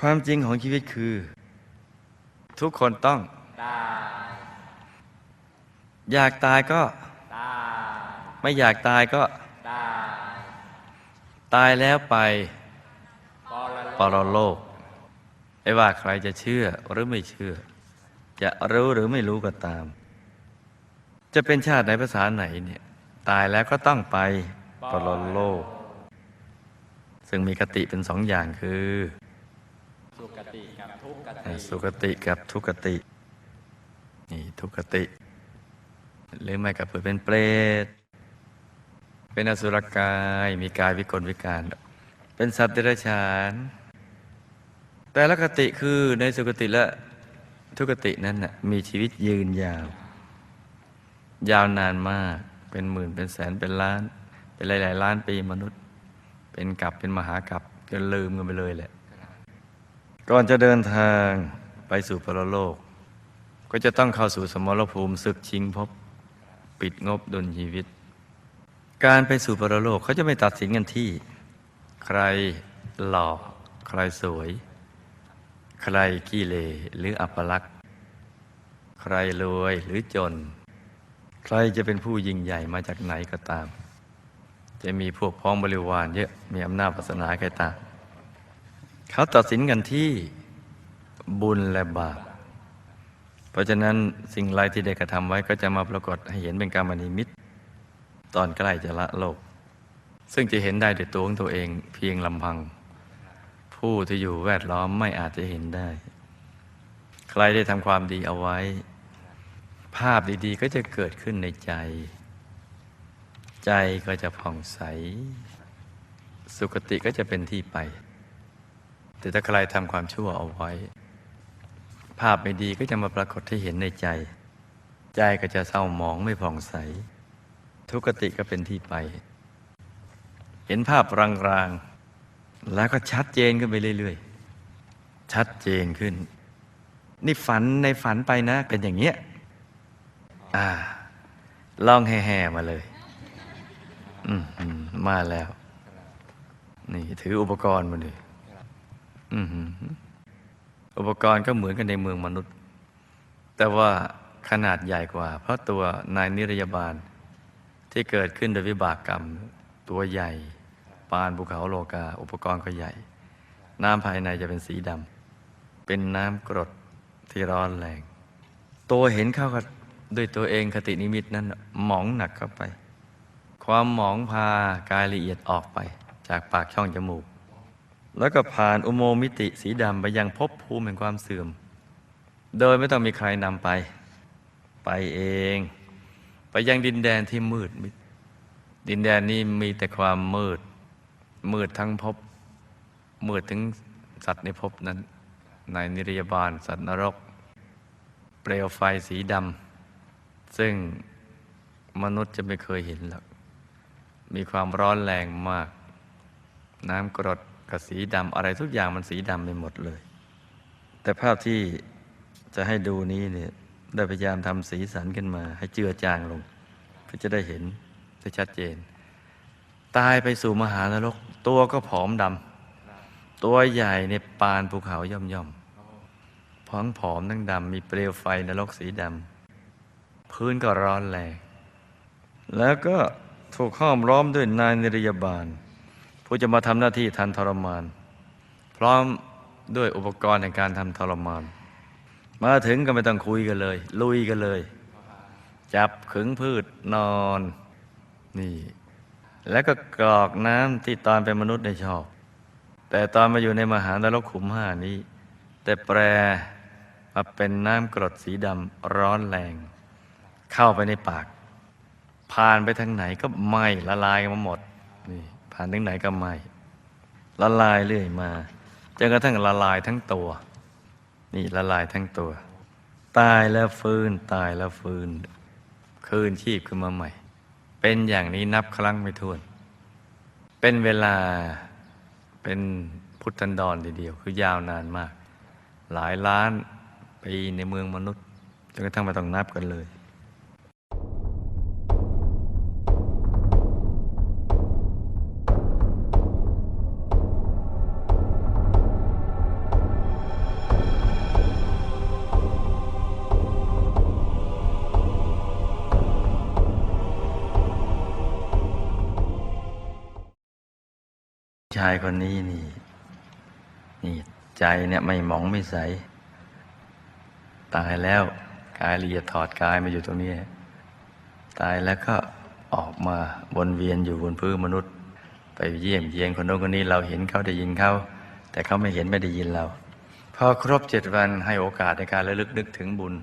ความจริงของชีวิตคือ ทุกคนต้อง ตาย อยากตายก็ ตาย ไม่อยากตายก็ ตาย ตายแล้วไปปรปรโลกไม่ว่าใครจะเชื่อหรือไม่เชื่อ จะรู้หรือไม่รู้ก็ตาม จะเป็นชาติไหนภาษาไหนเนี่ย ตายแล้วก็ต้องไปปรโลก ซึ่งมีคติเป็นสองอย่างคือ สุกติกับทุกขติ สุคติกับทุกติ นี่ทุกติ หรือไม่ก็เปิดเป็นเปรต เป็นอสุรกาย มีกายวิกลวิการ เป็นสัตว์เดรัจฉาน แต่ละคติคือในสุคติและทุกตินั้นน่ะมีชีวิตยืนยาว ยาวนานมาก เป็นหมื่นเป็นแสนเป็นล้าน เป็นหลาย ๆ ล้านปีมนุษย์ เป็นกับเป็นมหากับจนลืมกันไปเลยแหละ ก่อนจะเดินทางไปสู่ปรโลก ก็จะต้องเข้าสู่สมรภูมิศึกชิงภพปิดงบดุลชีวิต การไปสู่ปรโลกเขาจะไม่ตัดสินกันที่ ใครหล่อ ใครสวย ใครขี้เลหรืออัปลักษณ์ใครรวยหรือจน ใครจะเป็นผู้ยิ่งใหญ่มาจากไหนก็ตาม จะมีพวกพ้องบริวารเยอะมีอำนาจศาสนาใครตาม เขาตัดสินกันที่บุญและบาป เพราะฉะนั้นสิ่งไรที่ได้กระทำไว้ก็จะมาปรากฏให้เห็นเป็นกรรมนิมิต ตอนใกล้จะละโลก ซึ่งจะเห็นได้ด้วยตัวของตัวเองเพียงลำพัง ผู้ที่อยู่แวดล้อมไม่อาจจะเห็นได้ ใครได้ทำความดีเอาไว้ ภาพดีๆ ก็จะเกิดขึ้นในใจ ใจก็จะผ่องใส สุคติก็จะเป็นที่ไป แต่ถ้าใครทำความชั่วเอาไว้ ภาพไม่ดีก็จะมาปรากฏให้เห็นในใจ ใจก็จะเศร้าหมองไม่ผ่องใส ทุกติก็เป็นที่ไป เห็นภาพรางๆ แล้วก็ชัดเจนขึ้นไปเรื่อยๆ ชัดเจนขึ้น นี่ฝันในฝันไปนะ เป็นอย่างเงี้ยอ่า ลองแห่ๆมาเลย อืมอืมมาแล้ว นี่ถืออุปกรณ์มาเลย อุปกรณ์ก็เหมือนกันในเมืองมนุษย์ แต่ว่าขนาดใหญ่กว่า เพราะตัวนายนิรยาบาล ที่เกิดขึ้นโดยวิบากกรรม ตัวใหญ่ ปานภูเขาโลกา อุปกรณ์ก็ใหญ่ น้ำภายในจะเป็นสีดำเป็นน้ำกรดที่ร้อนแรง ตัวเห็นเข้ากับด้วยตัวเองคตินิมิตนั้นหมองหนักเข้าไป ความหมองพากายละเอียดออกไป จากปากช่องจมูก แล้วก็ผ่านอุโมงมิติสีดำไปยังภพภูมิแห่งความเสื่อม โดยไม่ต้องมีใครนำไป ไปเอง ไปยังดินแดนที่มืดมิด ดินแดนนี้มีแต่ความมืด มืดทั้งภพ มืดถึงสัตว์ในภพนั้น ในนิรยาบาล สัตว์นรก เปลวไฟสีดำ ซึ่งมนุษย์จะไม่เคยเห็นหรอก มีความร้อนแรงมาก น้ำกรด กับสีดำอะไรทุกอย่างมันสีดำไปหมดเลย แต่ภาพที่จะให้ดูนี้เนี่ยได้พยายามทำสีสันขึ้นมา ให้เจือจางลง เพื่อจะได้เห็นได้ชัดเจน ตายไปสู่มหานรก ตัวก็ผอมดำตัวใหญ่ในปานภูเขาย่อมย่อมๆผองผอมทั้งดำมีเปลวไฟนรกสีดำพื้นก็ร้อนแรงแล้วก็ถูกห้อมล้อมด้วยนายนิรยาบาล ผู้จะมาทำหน้าที่ทันทรมาน พร้อมด้วยอุปกรณ์ในการทำทรมาน มาถึงก็ไม่ต้องคุยกันเลย ลุยกันเลย จับขึงพืชนอนนี่ แล้วก็กรอกน้ำที่ตอนเป็นมนุษย์ในชอบ แต่ตอนมาอยู่ในมหานรกขุมห้านี้ แต่แปรมาเป็นน้ำกรดสีดำร้อนแรง เข้าไปในปาก ผ่านไปทางไหนก็ไหมละลายกันมาหมดนี่ ผ่านทางไหนก็ไม้ละลายเรื่อยมาจนกระทั่งละลายทั้งตัว นี่ละลายทั้งตัว ตายแล้วฟื้นตายแล้วฟื้น คืนชีพขึ้นมาใหม่ เป็นอย่างนี้นับครั้งไม่ถ้วน เป็นเวลาเป็นพุทธันดรทีเดียว คือยาวนานมาก หลายล้านปีในเมืองมนุษย์จนกระทั่งม่ต้องนับกันเลยายคนนี้นี่ นี่ใจเนี่ยไม่หมองไม่ใส ตายแล้วกายละเอียดถอดกายมาอยู่ตรงนี้ ตายแล้วก็ออกมาวนเวียนอยู่บนพื้นมนุษย์ ไปเยี่ยมเยียนคนโน้นคนนี้เราเห็นเขาได้ยินเขาแต่เขาไม่เห็นไม่ได้ยินเรา พอครบเจ็ดวันให้โอกาสในการระลึกนึกถึงบุญ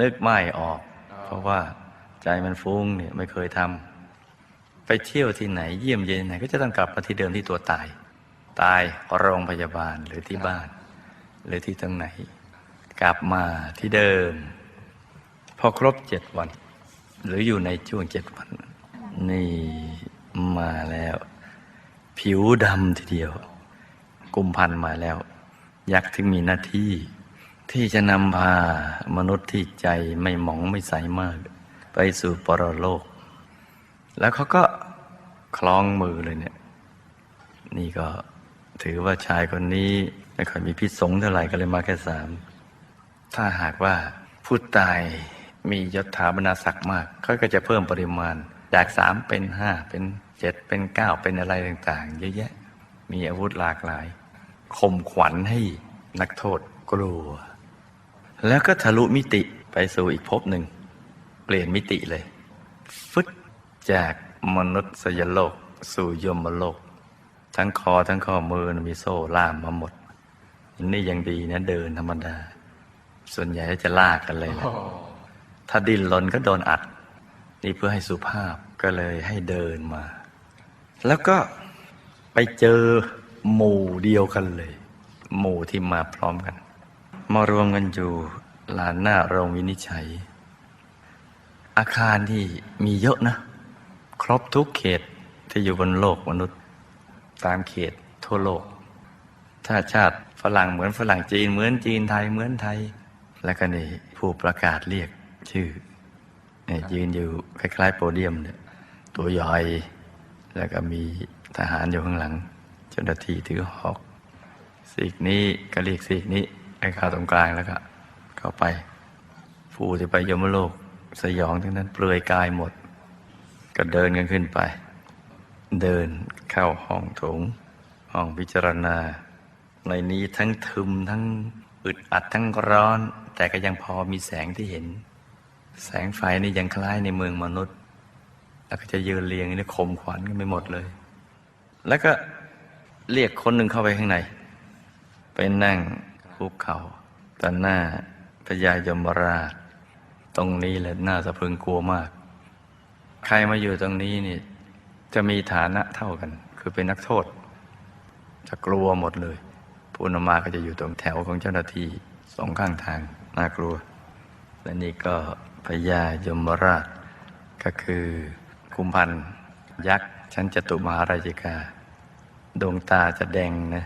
นึกไม่ออก เพราะว่าใจมันฟุ้งเนี่ยไม่เคยทำไปเที่ยวที่ไหนเยี่ยมเยียนไหน ก็จะต้องกลับมาที่เดิมที่ตัวตาย ตายโรงพยาบาลหรือที่บ้าน หรือที่ตรงไหน กลับมาที่เดิม พอครบเจ็ดวัน หรืออยู่ในช่วงเจ็ดวัน นี่มาแล้ว ผิวดำทีเดียว กุมพันธ์มาแล้ว ยักษ์ถึงมีหน้าที่ ที่จะนำพามนุษย์ที่ใจไม่หมองไม่ใสมาก ไปสู่ปรโลก แล้วเขาก็คล้องมือเลยเนี่ย นี่ก็ ถือว่าชายคนนี้ไม่ค่อยมีพิษสงเท่าไหร่ก็เลยมาแค่สามถ้าหากว่าผู้ตายมียศถาบรรดาศักดิ์มากเขาก็จะเพิ่มปริมาณ จากสามเป็นห้าเป็นเจ็ดเป็นเก้าเป็นอะไรต่างๆ เยอะแยะ มีอาวุธหลากหลายข่มขวัญให้นักโทษกลัว แล้วก็ทะลุมิติไปสู่อีกภพหนึ่ง เปลี่ยนมิติเลย ฟึดจากมนุษยโลก สู่ยมโลก ทั้งคอทั้งข้อมือนะมีโซ่ล่ามมาหมด นี่ยังดีนะเดินธรรมดา ส่วนใหญ่จะลากกันเลยแหละถ้าดิ้นรนก็โดนอัด นี่เพื่อให้สุภาพก็เลยให้เดินมา แล้วก็ไปเจอหมู่เดียวกันเลย หมู่ที่มาพร้อมกันมารวมกันอยู่ลานหน้าโรงวินิจฉัย อาคารที่มีเยอะนะ ครบทุกเขตที่อยู่บนโลกมนุษย์ ตามเขตทั่วโลก ถ้าชาติฝรั่งเหมือนฝรั่งจีนเหมือนจีนไทยเหมือนไทย แล้วก็นี่ผู้ประกาศเรียกชื่อยืนอยู่คล้ายๆโปเดียมเนี่ยตัวใหญ่แล้วก็มีทหารอยู่ข้างหลังเจ้าหน้าที่ถือหอกสีกนี้ก็เรียกสีกนี้ไอ้ข้าตรงกลางแล้วก็เข้าไป ผู้ที่ไปยมโลกสยองทั้งนั้นเปลือยกายหมด ก็เดินกันขึ้นไป เดินเข้าห้องถง ห้องพิจารณา ในนี้ทั้งทึมทั้งอึดอัดทั้งร้อน แต่ก็ยังพอมีแสงที่เห็น แสงไฟนี่ยังคล้ายในเมืองมนุษย์ แล้วก็จะยืนเรียงนี่ขมขวัญกันไปหมดเลย แล้วก็เรียกคนหนึ่งเข้าไปข้างใน ไปนั่งคุกเข่าต่หน้าพญายมราช ตรงนี้แหละน่าสะพรึงกลัวมาก ใครมาอยู่ตรงนี้นี่ จะมีฐานะเท่ากัน คือเป็นนักโทษ จะกลัวหมดเลยผู้นำมาก็จะอยู่ตรงแถวของเจ้าหน้าที่สองข้างทางน่ากลัว และนี่ก็พญายมราช ก็คือคุมพันยักษ์ชั้นจตุมหาราชิกา ดวงตาจะแดงนะ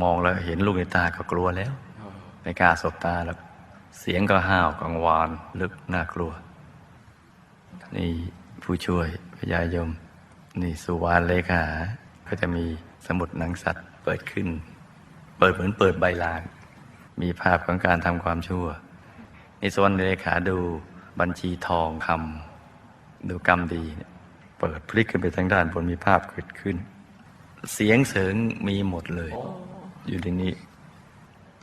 มองแล้วเห็นลูกในตาก็กลัวแล้วไม่กล้าสบตาแล้ว เสียงก็ห้าวกังวาน ลึกน่ากลัว นี่ผู้ช่วยพญายม นี่สุวรรณเลขาก็จะมีสมุดหนังสัตว์เปิดขึ้น เปิดเหมือนเปิดใบลาน มีภาพของการทำความชั่วนี่ส่วนเลขาดูบัญชีทองคำดูกรรมดีเนี่ยเปิดพลิกขึ้นไปทางด้านบนมีภาพเกิดขึ้น เสียงเสริงมีหมดเลย อยู่ในนี้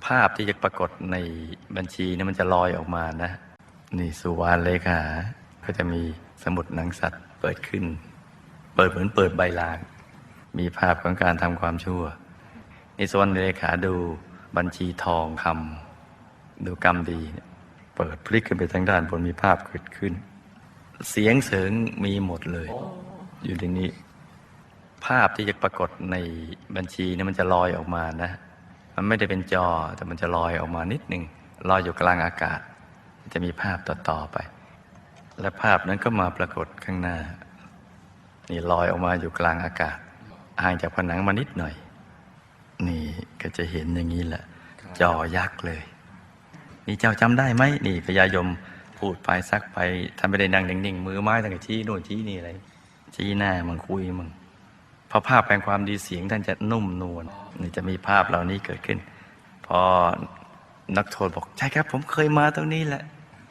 ภาพที่จะปรากฏในบัญชีนี่มันจะลอยออกมานะ นี่สุวรรณเลขาก็จะมีสมุดหนังสัตว์เปิดขึ้น เปิดเหมือนเปิดใบลาน มีภาพของการทำความชั่วนี่ส่วนเลขาดูบัญชีทองคำดูกรรมดีเนี่ยเปิดพลิกขึ้นไปทางด้านบนมีภาพเกิดขึ้น เสียงเสริงมีหมดเลย อยู่ในนี้ ภาพที่จะปรากฏในบัญชีนี่มันจะลอยออกมานะ มันไม่ได้เป็นจอแต่มันจะลอยออกมานิดหนึ่งลอยอยู่กลางอากาศ จะมีภาพต่อๆไป และภาพนั้นก็มาปรากฏข้างหน้า นี่ลอยออกมาอยู่กลางอากาศห่างจากผนังมานิดหน่อย นี่ก็จะเห็นอย่างนี้แหละจอยักษ์เลย นี่เจ้าจำได้ไหมนี่พญายมพูดไปซักไปท่านไม่ได้นั่งนิ่งๆมือไม้ตั้งแต่ชี้โน่นชี้นี่อะไรชี้หน้ามึงคุยมึงพอภาพแปลงความดีเสียงท่านจะนุ่มนวลนี่จะมีภาพเหล่านี้เกิดขึ้น พอนักโทษบอกใช่ครับ ผมเคยมาตรงนี้แหละ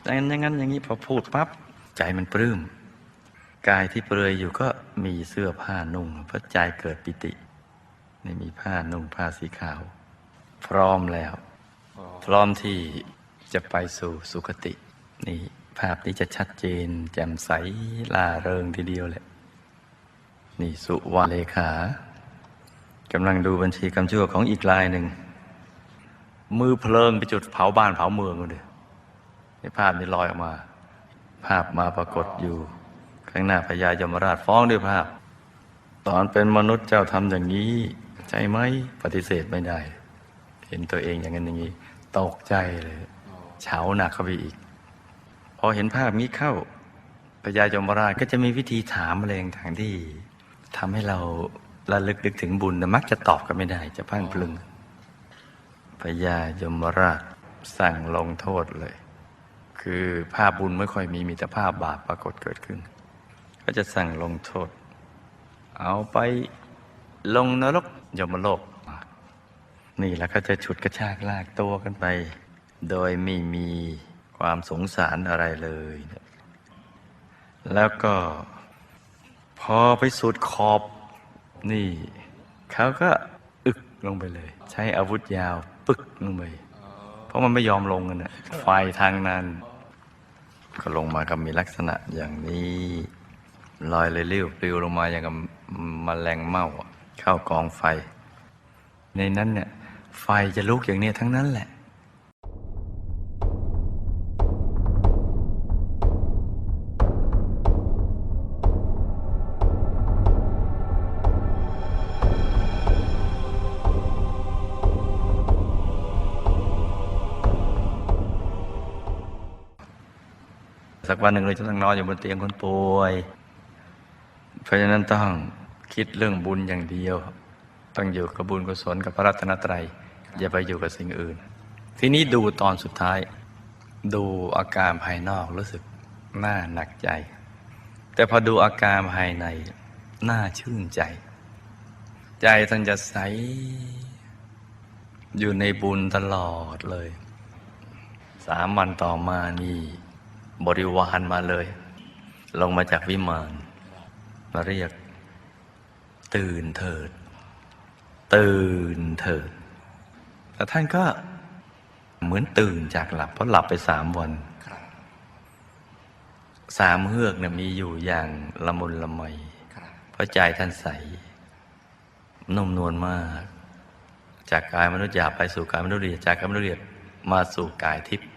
อย่างนั้นอย่างนั้นอย่างนี้พอพูดปั๊บใจมันปลื้มกายที่เปลือยอยู่ก็ มีเสื้อผ้านุ่งพระใจเกิดปิตินี่มีผ้านุ่งผ้าสีขาว พร้อมแล้ว พร้อมที่จะไปสู่สุคติ นี่ภาพนี้จะชัดเจน แจ่มใสล่าเริงทีเดียวแหละ นี่สุวาเลขากำลังดูบัญชีกำชั่วของอีกรายหนึ่ง มือเพลิงไปจุดเผาบ้านเผาเมืองเลยในภาพนี้ลอยออกมา ภาพมาปรากฏอยู่ ข้างหน้าพญายมราชฟ้องด้วยภาพ ตอนเป็นมนุษย์เจ้าทำอย่างนี้ใช่ไหมปฏิเสธไม่ได้ เห็นตัวเองอย่างนั้นอย่างนี้ ตกใจเลยเฉาหนักเข้าไปอีก พอเห็นภาพนี้เข้าพญายมราชก็จะมีวิธีถามอะไรต่างที่ทำให้เราระลึกนึกถึงบุญแต่มักจะตอบกันไม่ได้ จะพลันพลึงพญายมราชสั่งลงโทษเลย คือภาพบุญไม่ค่อยมีมีแต่ภาพบาปปรากฏเกิดขึ้น ก็จะสั่งลงโทษ เอาไปลงนรกยมโลก นี่แล้วก็จะฉุดกระชากลากตัวกันไป โดยไม่มีความสงสารอะไรเลย แล้วก็พอไปสุดขอบนี่ เขาก็อึกลงไปเลย ใช้อาวุธยาวปึกลงไป เพราะมันไม่ยอมลงกันนะไฟทางนั้น ก็ลงมาก็มีลักษณะอย่างนี้ ลอยเลยเลี้ยวปลิวลงมาอย่างกับมแมลงเม่าเข้ากองไฟ ในนั้นเนี่ยไฟจะลุกอย่างนี้ทั้งนั้นแหละสักวันหนึ่งเราจะต้องนอนอยู่บนเตียงคนป่วย ราะฉะนั้นต้องคิดเรื่องบุญอย่างเดียว ต้องอยู่กับบุญกุศลกับพระรัตนตรัย อย่าไปอยู่กับสิ่งอื่น ทีนี้ดูตอนสุดท้าย ดูอาการภายนอกรู้สึกหน่าหนักใจ แต่พอดูอาการภายในหน่าชื่นใจ ใจท่านจะใส อยู่ในบุญตลอดเลย สามวันต่อมานี่ บริวารมาเลย ลงมาจากวิมาน มาเรียก ตื่นเถิด ตื่นเถิดแต่ท่านก็เหมือนตื่นจากหลับ เพราะหลับไปสามวันสามเฮือกเนี่ยมีอยู่อย่างละมุนละไมเพราะใจท่านใส นุ่มนวลมาก จากกายมนุษย์หยาบไปสู่กายมนุษย์ละเอียดจากกายมนุษย์ละเอียดมาสู่กายทิพย์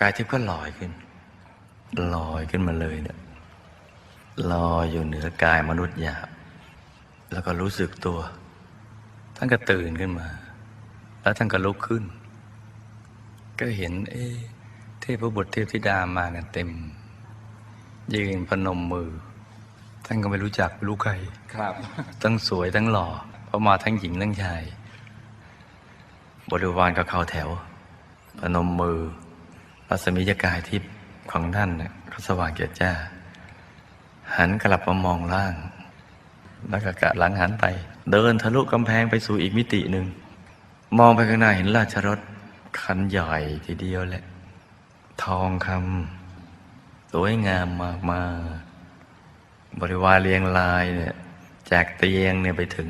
กายทิพย์ก็ลอยขึ้นลอยขึ้นมาเลยเนี่ย ลอยอยู่เหนือกายมนุษย์หยาบ แล้วก็รู้สึกตัว ท่านก็ตื่นขึ้นมา แล้วท่านก็ลุกขึ้น ก็เห็นเอ๊ะเทพบุตรเทพธิดามากันเต็ม ยืนพนมมือ ท่านก็ไม่รู้จักไม่รู้ใครครับ ทั้งสวยทั้งหล่อ เพราะมาทั้งหญิงทั้งชาย บริวารก็เข้าแถว พนมมือรัศมียกายทิพย์ของท่านเนี่ยก็สว่างเกียรติจ้า หันกลับมามองล่าง แล้วก็กะหลังหันไป เดินทะลุกำแพงไปสู่อีกมิติหนึ่ง มองไปข้างหน้าเห็นราชรถคันใหญ่ทีเดียวแหละ ทองคำสวยงามมากมากๆบริวารเรียงรายเนี่ยจากเตียงเนี่ยไปถึง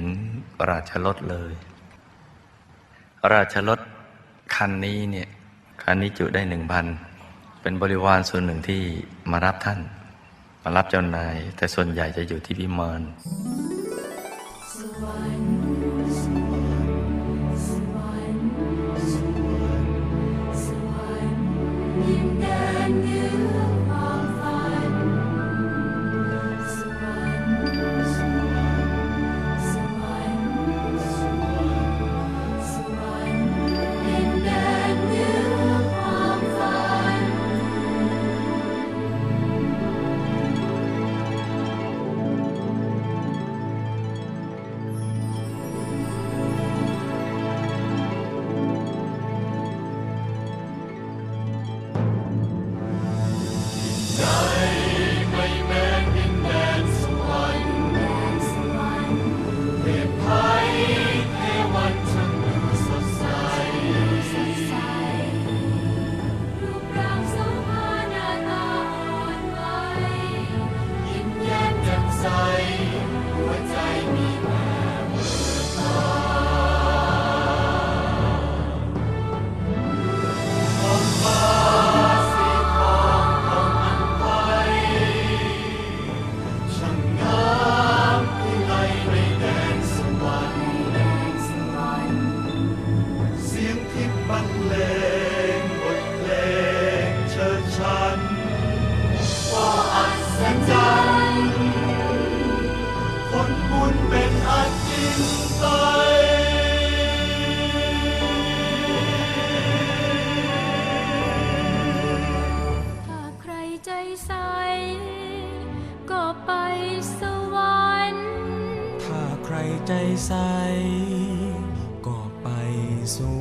ราชรถเลย ราชรถคันนี้เนี่ยคันนี้จุได้หนึ่งพันเป็นบริวารส่วนหนึ่งที่มารับท่าน มารับเจ้านาย แต่ส่วนใหญ่จะอยู่ที่พิมานยิ้มแดน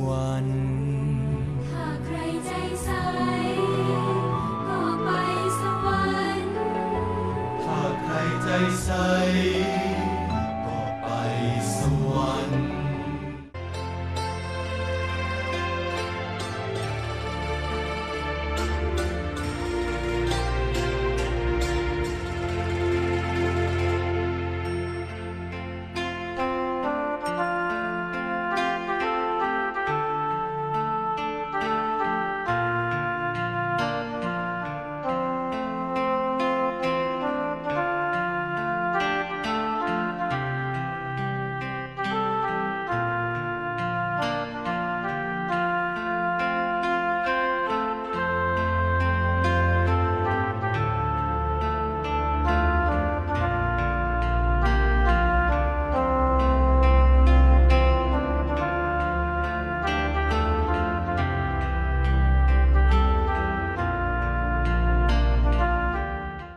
วรรค์ถ้าใครใจใสก็ไปสวรรค์ถ้าใครใจใส